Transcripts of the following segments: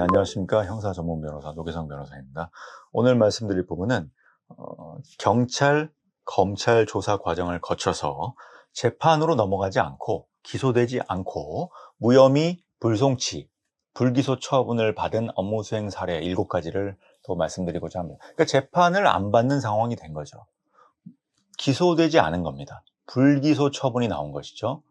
네, 안녕하십니까 형사 전문 변호사 노계성 변호사입니다. 오늘 말씀드릴 부분은 어, 경찰 검찰 조사 과정을 거쳐서 재판으로 넘어가지 않고 기소되지 않고 무혐의 불송치 불기소 처분을 받은 업무 수행 사례 7가지를 더 말씀드리고자 합니다. 그러니까 재판을 안 받는 상황이 된 거죠. 기소되지 않은 겁니다. 불기소 처분이 나온 것이죠.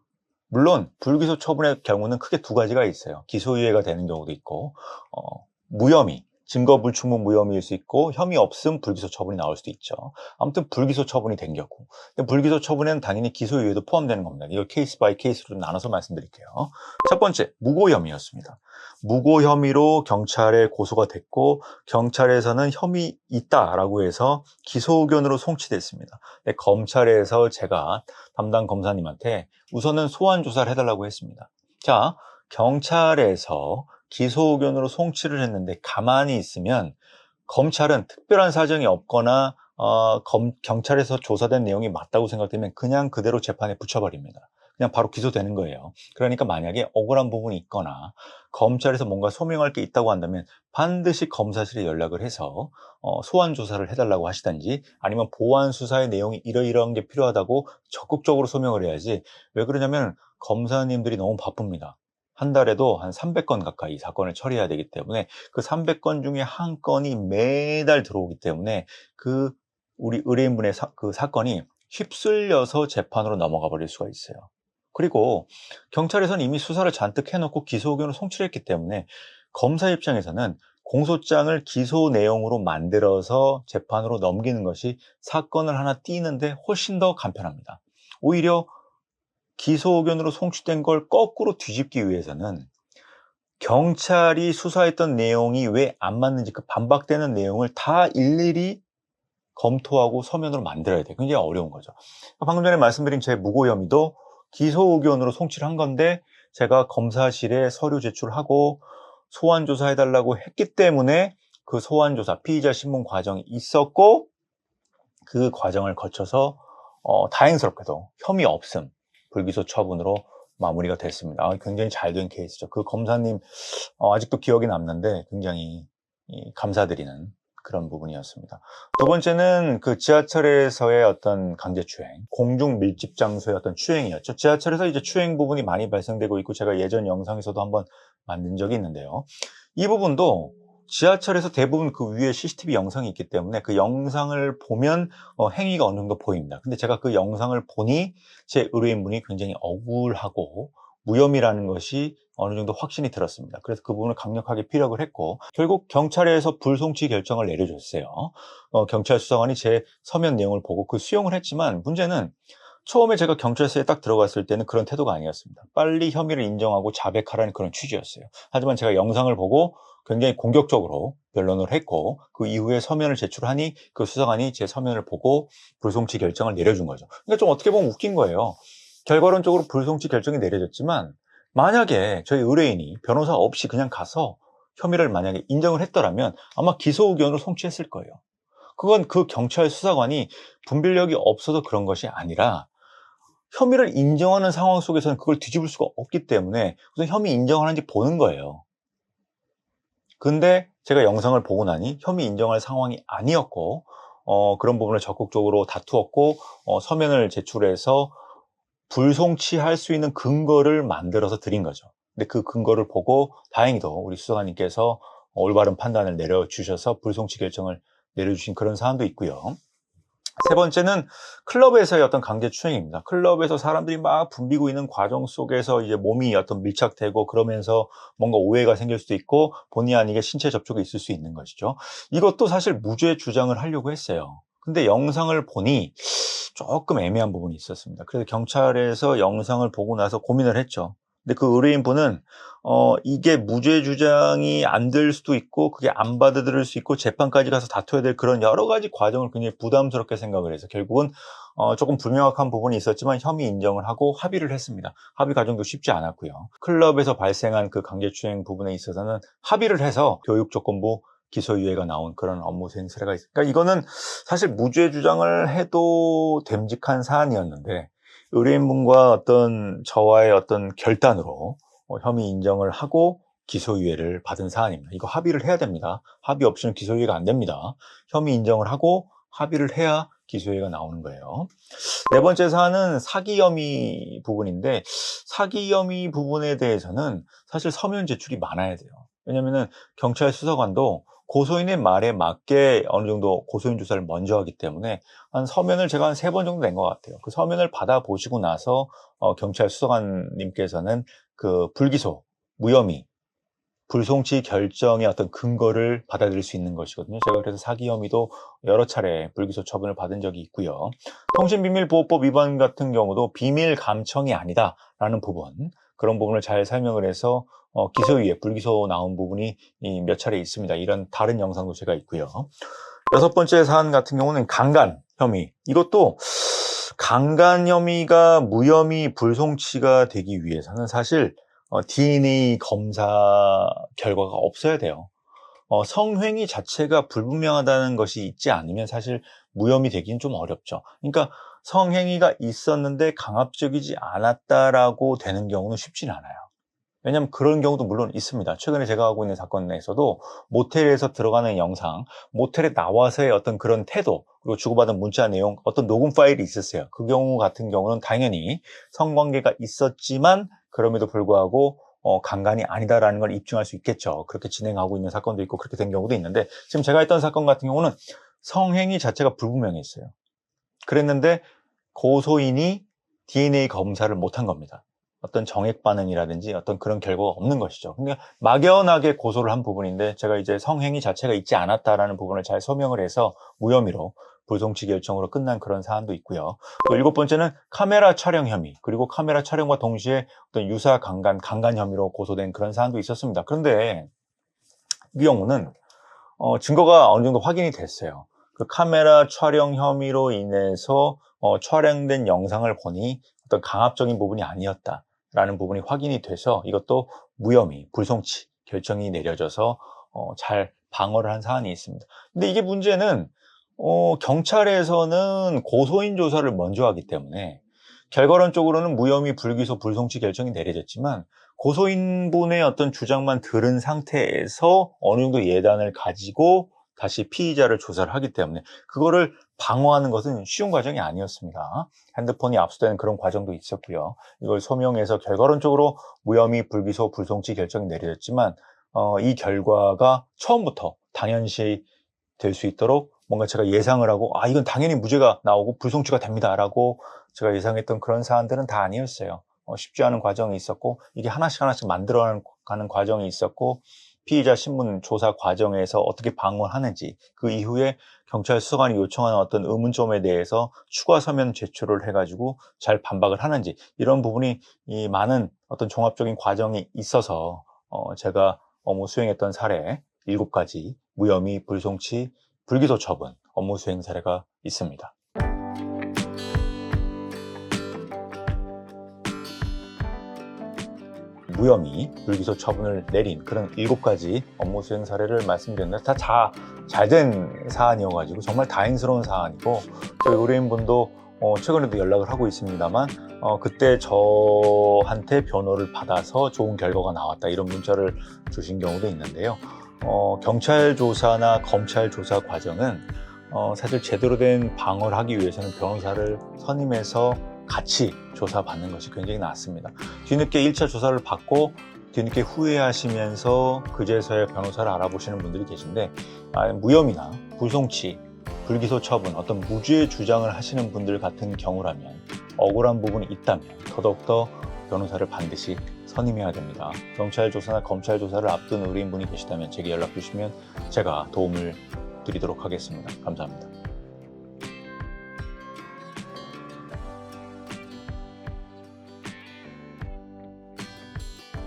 물론 불기소 처분의 경우는 크게 두 가지가 있어요. 기소유예가 되는 경우도 있고 어, 무혐의, 증거 불충분 무혐의일 수 있고 혐의 없음 불기소 처분이 나올 수도 있죠. 아무튼 불기소 처분이 된 경우. 근데 불기소 처분에는 당연히 기소유예도 포함되는 겁니다. 이거 케이스 바이 케이스로 나눠서 말씀드릴게요. 첫 번째, 무고 혐의였습니다. 무고 혐의로 경찰에 고소가 됐고 경찰에서는 혐의 있다라고 해서 기소 의견으로 송치됐습니다. 근데 검찰에서 제가 담당 검사님한테 우선은 소환 조사를 해달라고 했습니다. 자, 경찰에서 기소 의견으로 송치를 했는데 가만히 있으면 검찰은 특별한 사정이 없거나 어, 검, 경찰에서 조사된 내용이 맞다고 생각되면 그냥 그대로 재판에 붙여버립니다. 그냥 바로 기소되는 거예요. 그러니까 만약에 억울한 부분이 있거나 검찰에서 뭔가 소명할 게 있다고 한다면 반드시 검사실에 연락을 해서 어, 소환 조사를 해달라고 하시든지 아니면 보안 수사의 내용이 이러이러한 게 필요하다고 적극적으로 소명을 해야지 왜 그러냐면 검사님들이 너무 바쁩니다. 한 달에도 한 300건 가까이 사건을 처리해야 되기 때문에 그 300건 중에 한 건이 매달 들어오기 때문에 그 우리 의뢰인분의 사, 그 사건이 휩쓸려서 재판으로 넘어가 버릴 수가 있어요. 그리고 경찰에서는 이미 수사를 잔뜩 해놓고 기소 의견을 송치했기 때문에 검사 입장에서는 공소장을 기소 내용으로 만들어서 재판으로 넘기는 것이 사건을 하나 띄는데 훨씬 더 간편합니다. 오히려 기소 의견으로 송치된 걸 거꾸로 뒤집기 위해서는 경찰이 수사했던 내용이 왜 안 맞는지 그 반박되는 내용을 다 일일이 검토하고 서면으로 만들어야 돼. 굉장히 어려운 거죠. 방금 전에 말씀드린 제 무고 혐의도 기소 의견으로 송치를 한 건데 제가 검사실에 서류 제출하고 소환 조사해달라고 했기 때문에 그 소환 조사 피의자 신문 과정이 있었고 그 과정을 거쳐서 어, 다행스럽게도 혐의 없음 불기소 처분으로 마무리가 됐습니다. 아, 굉장히 잘 된 케이스죠. 그 검사님 어, 아직도 기억이 남는데 굉장히 감사드리는 그런 부분이었습니다. 두 번째는 그 지하철에서의 어떤 강제 추행, 공중 밀집 장소의 어떤 추행이었죠. 지하철에서 이제 추행 부분이 많이 발생되고 있고 제가 예전 영상에서도 한번 만든 적이 있는데요. 이 부분도 지하철에서 대부분 그 위에 CCTV 영상이 있기 때문에 그 영상을 보면 어, 행위가 어느 정도 보입니다. 근데 제가 그 영상을 보니 제 의뢰인분이 굉장히 억울하고 무혐의라는 것이 어느 정도 확신이 들었습니다. 그래서 그 부분을 강력하게 피력을 했고 결국 경찰에서 불송치 결정을 내려줬어요. 어, 경찰 수사관이 제 서면 내용을 보고 그 수용을 했지만 문제는 처음에 제가 경찰서에 딱 들어갔을 때는 그런 태도가 아니었습니다. 빨리 혐의를 인정하고 자백하라는 그런 취지였어요. 하지만 제가 영상을 보고 굉장히 공격적으로 변론을 했고 그 이후에 서면을 제출하니 그 수사관이 제 서면을 보고 불송치 결정을 내려준 거죠. 그러니까 좀 어떻게 보면 웃긴 거예요. 결과론적으로 불송치 결정이 내려졌지만 만약에 저희 의뢰인이 변호사 없이 그냥 가서 혐의를 만약에 인정을 했더라면 아마 기소 의견으로 송치했을 거예요. 그건 그 경찰 수사관이 분별력이 없어서 그런 것이 아니라 혐의를 인정하는 상황 속에서는 그걸 뒤집을 수가 없기 때문에 우선 혐의 인정을 하는지 보는 거예요. 근데 제가 영상을 보고 나니 혐의 인정할 상황이 아니었고 어, 그런 부분을 적극적으로 다투었고 어, 서면을 제출해서 불송치할 수 있는 근거를 만들어서 드린 거죠. 근데 그 근거를 보고 다행히도 우리 수사관님께서 올바른 판단을 내려주셔서 불송치 결정을 내려주신 그런 사안도 있고요. 세 번째는 클럽에서의 어떤 강제 추행입니다. 클럽에서 사람들이 막 붐비고 있는 과정 속에서 이제 몸이 어떤 밀착되고 그러면서 뭔가 오해가 생길 수도 있고 본의 아니게 신체 접촉이 있을 수 있는 것이죠. 이것도 사실 무죄 주장을 하려고 했어요. 근데 영상을 보니 조금 애매한 부분이 있었습니다. 그래서 경찰에서 영상을 보고 나서 고민을 했죠. 근데 그 의뢰인분은 어 이게 무죄 주장이 안 될 수도 있고 그게 안 받아들일 수 있고 재판까지 가서 다퉈야 될 그런 여러 가지 과정을 굉장히 부담스럽게 생각을 해서 결국은 어 조금 불명확한 부분이 있었지만 혐의 인정을 하고 합의를 했습니다. 합의 과정도 쉽지 않았고요. 클럽에서 발생한 그 강제추행 부분에 있어서는 합의를 해서 교육조건부 기소유예가 나온 그런 업무 수행 사례가 있습니다. 그러니까 이거는 사실 무죄 주장을 해도 됨직한 사안이었는데 의뢰인분과 어떤 저와의 어떤 결단으로 어, 혐의 인정을 하고 기소유예를 받은 사안입니다. 이거 합의를 해야 됩니다. 합의 없이는 기소유예가 안 됩니다. 혐의 인정을 하고 합의를 해야 기소유예가 나오는 거예요. 네 번째 사안은 사기 혐의 부분인데 사기 혐의 부분에 대해서는 사실 서면 제출이 많아야 돼요. 왜냐면은 경찰 수사관도 고소인의 말에 맞게 어느 정도 고소인 조사를 먼저 하기 때문에 한 서면을 제가 한 세 번 정도 낸 것 같아요. 그 서면을 받아보시고 나서 어, 경찰 수사관님께서는 그 불기소, 무혐의, 불송치 결정의 어떤 근거를 받아들일 수 있는 것이거든요. 제가 그래서 사기 혐의도 여러 차례 불기소 처분을 받은 적이 있고요. 통신비밀보호법 위반 같은 경우도 비밀 감청이 아니다라는 부분 그런 부분을 잘 설명을 해서 어, 기소유예, 불기소 나온 부분이 이몇 차례 있습니다. 이런 다른 영상도 제가 있고요. 여섯 번째 사안 같은 경우는 강간 혐의. 이것도 강간 혐의가 무혐의 불송치가 되기 위해서는 사실 어, DNA 검사 결과가 없어야 돼요. 어, 성행위 자체가 불분명하다는 것이 있지 않으면 사실 무혐의 되기는 좀 어렵죠. 그러니까 성행위가 있었는데 강압적이지 않았다라고 되는 경우는 쉽진 않아요. 왜냐하면 그런 경우도 물론 있습니다. 최근에 제가 하고 있는 사건에서도 모텔에서 들어가는 영상, 모텔에 나와서의 어떤 그런 태도, 그리고 주고받은 문자 내용, 어떤 녹음 파일이 있었어요. 그 경우 같은 경우는 당연히 성관계가 있었지만 그럼에도 불구하고 어, 강간이 아니다라는 걸 입증할 수 있겠죠. 그렇게 진행하고 있는 사건도 있고 그렇게 된 경우도 있는데 지금 제가 했던 사건 같은 경우는 성행위 자체가 불분명했어요. 그랬는데 고소인이 DNA 검사를 못한 겁니다. 어떤 정액 반응이라든지 어떤 그런 결과가 없는 것이죠. 그러니까 막연하게 고소를 한 부분인데 제가 이제 성행위 자체가 있지 않았다라는 부분을 잘 소명을 해서 무혐의로 불송치 결정으로 끝난 그런 사안도 있고요. 또 일곱 번째는 카메라 촬영 혐의 그리고 카메라 촬영과 동시에 어떤 유사 강간, 강간 혐의로 고소된 그런 사안도 있었습니다. 그런데 이 경우는 어, 증거가 어느 정도 확인이 됐어요. 그 카메라 촬영 혐의로 인해서 어, 촬영된 영상을 보니 어떤 강압적인 부분이 아니었다라는 부분이 확인이 돼서 이것도 무혐의, 불송치 결정이 내려져서 어, 잘 방어를 한 사안이 있습니다. 근데 이게 문제는 어, 경찰에서는 고소인 조사를 먼저 하기 때문에 결과론적으로는 무혐의, 불기소, 불송치 결정이 내려졌지만 고소인분의 어떤 주장만 들은 상태에서 어느 정도 예단을 가지고 다시 피의자를 조사를 하기 때문에 그거를 방어하는 것은 쉬운 과정이 아니었습니다. 핸드폰이 압수되는 그런 과정도 있었고요. 이걸 소명해서 결과론적으로 무혐의, 불기소, 불송치 결정이 내려졌지만 어, 이 결과가 처음부터 당연시 될 수 있도록 뭔가 제가 예상을 하고 아 이건 당연히 무죄가 나오고 불송치가 됩니다라고 제가 예상했던 그런 사안들은 다 아니었어요. 어, 쉽지 않은 과정이 있었고 이게 하나씩 하나씩 만들어가는 과정이 있었고 피의자 신문 조사 과정에서 어떻게 방어하는지 그 이후에 경찰 수사관이 요청하는 어떤 의문점에 대해서 추가 서면 제출을 해가지고 잘 반박을 하는지 이런 부분이 이 많은 어떤 종합적인 과정이 있어서 어, 제가 업무 수행했던 사례 일곱 가지 무혐의, 불송치, 불기소 처분 업무 수행 사례가 있습니다. 무혐의, 불기소 처분을 내린 그런 일곱 가지 업무 수행 사례를 말씀드렸는데 다 잘 된 사안이어가지고 정말 다행스러운 사안이고 저희 의뢰인분도 어, 최근에도 연락을 하고 있습니다만 어, 그때 저한테 변호를 받아서 좋은 결과가 나왔다 이런 문자를 주신 경우도 있는데요. 어, 경찰 조사나 검찰 조사 과정은 어, 사실 제대로 된 방어를 하기 위해서는 변호사를 선임해서 같이 조사받는 것이 굉장히 낫습니다. 뒤늦게 1차 조사를 받고 뒤늦게 후회하시면서 그제서야 변호사를 알아보시는 분들이 계신데 아, 무혐의나 불송치, 불기소 처분, 어떤 무죄 주장을 하시는 분들 같은 경우라면 억울한 부분이 있다면 더더욱더 변호사를 반드시 선임해야 됩니다. 경찰 조사나 검찰 조사를 앞둔 의뢰인분이 계시다면 제게 연락 주시면 제가 도움을 드리도록 하겠습니다. 감사합니다.